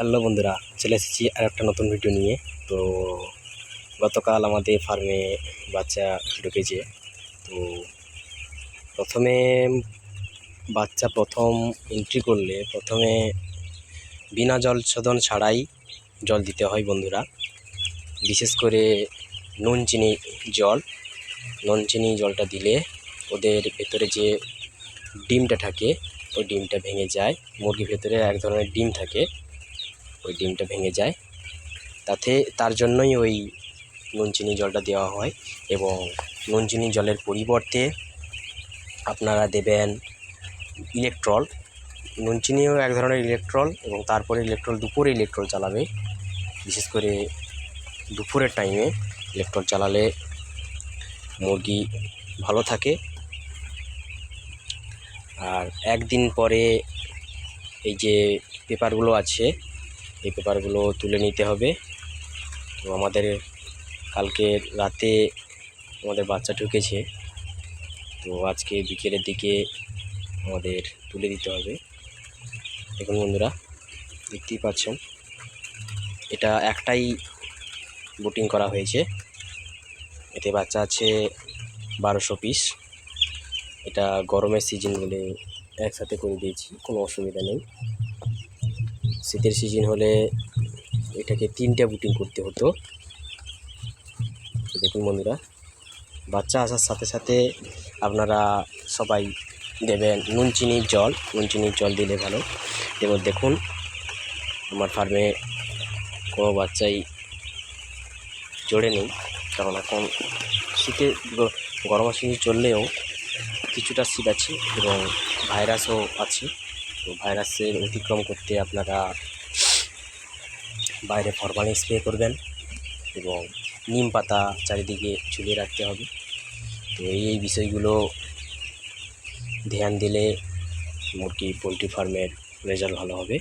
Hello বন্ধুরা, চলে এসেছি আর একটা নতুন ভিডিও নিয়ে। তো গতকাল আমাদের ফার্মে বাচ্চা ঢুকেছে। তো প্রথমে বাচ্চা প্রথম এন্ট্রি করলে প্রথমে বিনা জল শোধন ছাড়াই জল দিতে হয় বন্ধুরা। বিশেষ করে নুন, চিনি, জল। নুন, চিনি, জলটা দিলে ওদের ভেতরে যে ডিমটা থাকে, ওই ডিমটা ভেঙে যায়। মুরগির ভেতরে এক ধরনের ডিম থাকে। ওই ডিমটা ভেঙে যায়। তাতে, তার জন্যই ওই নুন চিনি জলটা দেওয়া হয় এবং নুন চিনি জলের পরিবর্তে আপনারা দেবেন ইলেকট্রল। নুন চিনিও এক ধরনের ইলেকট্রল এবং তারপরে ইলেকট্রল দুপুরে ইলেকট্রল চালাবে বিশেষ করে দুপুরের টাইমে ইলেকট্রল চালালে মুরগি ভালো থাকে। আর একদিন পরে এই যে পেপারগুলো আছে এই পেপারগুলো তুলে নিতে হবে। তো আমাদের কালকে রাতে আমাদের বাচ্চা ঢুকেছে। তো আজকে বিকেলের দিকে আমাদের তুলে দিতে হবে। দেখুন বন্ধুরা, দেখতেই পাচ্ছেন, এটা একটাই বুটিং করা হয়েছে। এতে বাচ্চা আছে বারোশো পিস এটা গরমের সিজন বলে একসাথে করে দিয়েছি, কোনো অসুবিধা নেই। শীতের সিজন হলে এটাকে তিনটে বুটিং করতে হতো। দেখুন বন্ধুরা, বাচ্চা আসার সাথে সাথে আপনারা সবাই দেবেন নুন চিনির জল। নুন চিনির জল দিলে ভালো। এবার দেখুন, আমার ফার্মে কোনো বাচ্চাই জড়ে নেই, কারণ এখন শীতে গ- গরমের সিজন চললেও কিছুটা শীত আছে এবং ভাইরাসও আছে। তো ভাইরাসের অতিক্রম করতে আপনারা বাইরে ফরমালিন স্প্রে করবেন এবং নিম পাতা চারিদিকে ঝুলিয়ে রাখতে হবে। তো এই বিষয়গুলো ধ্যান দিলে মুরগি পোলট্রি ফার্মের রেজাল্ট ভালো হবে।